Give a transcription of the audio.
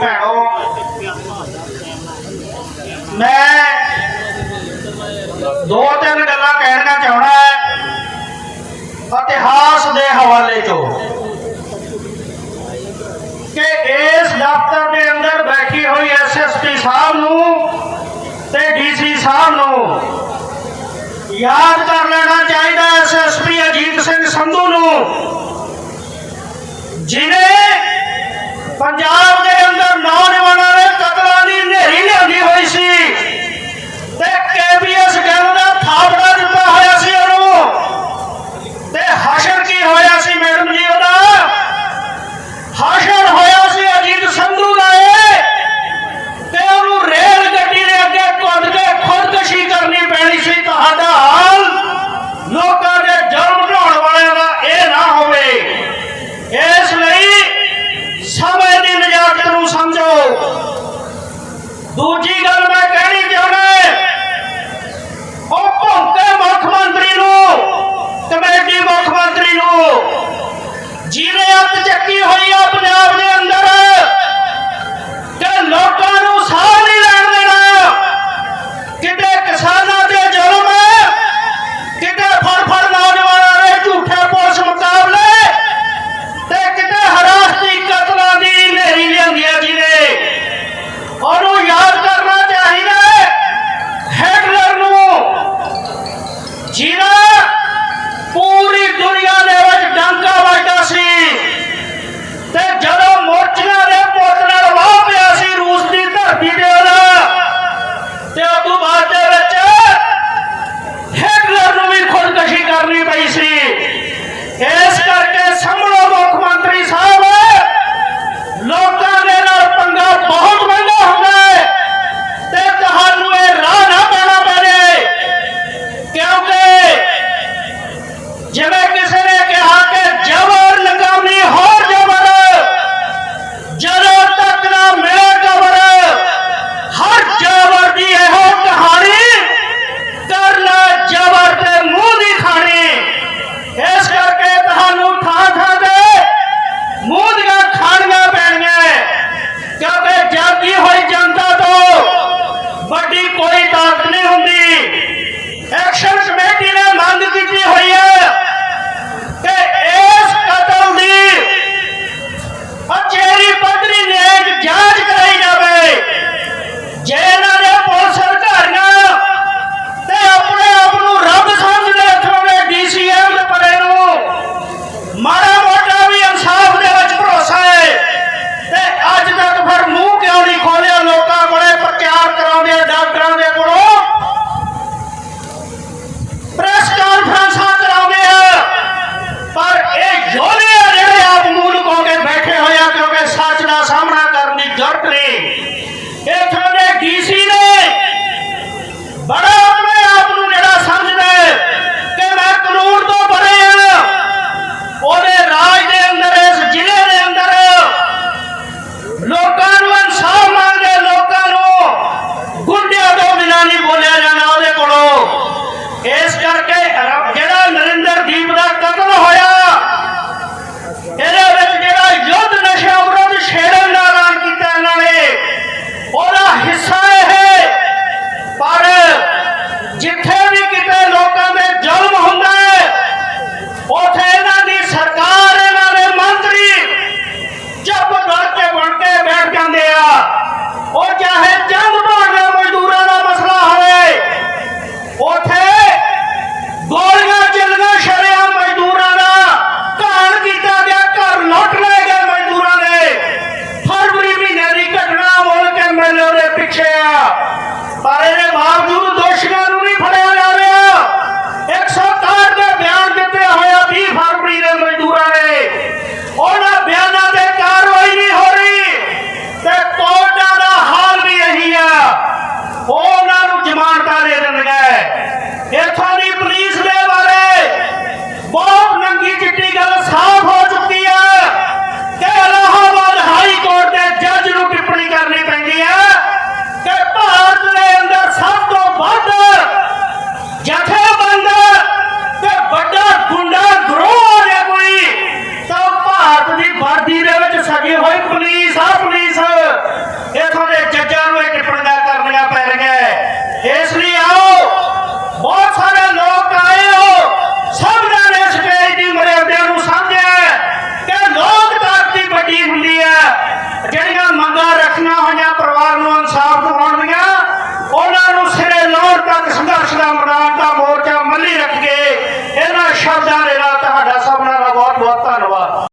ਭੈਣੋ ਮੈਂ ਦੋ ਤਿੰਨ ਗੱਲਾਂ ਕਹਿਣਾ ਚਾਹਣਾ ਹੈ। ਇਤਿਹਾਸ ਦੇ ਹਵਾਲੇ ਤੋਂ ਕਿ ਇਸ ਦਫ਼ਤਰ ਦੇ ਅੰਦਰ ਬੈਠੀ ਹੋਈ ਐਸਐਸਪੀ ਸਾਹਿਬ ਨੂੰ ਤੇ ਡੀਸੀ ਸਾਹਿਬ ਨੂੰ ਯਾਦ ਕਰ ਲੈਣਾ ਚਾਹੀਦਾ ਐਸਐਸਪੀ ਅਜੀਤ ਸਿੰਘ ਸੰਧੂ ਨੂੰ ਜਿਨੇ ਪੰਜਾਬ